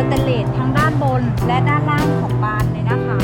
สเตนเลสทั้งด้านบนและด้านล่างของบานเลยนะคะ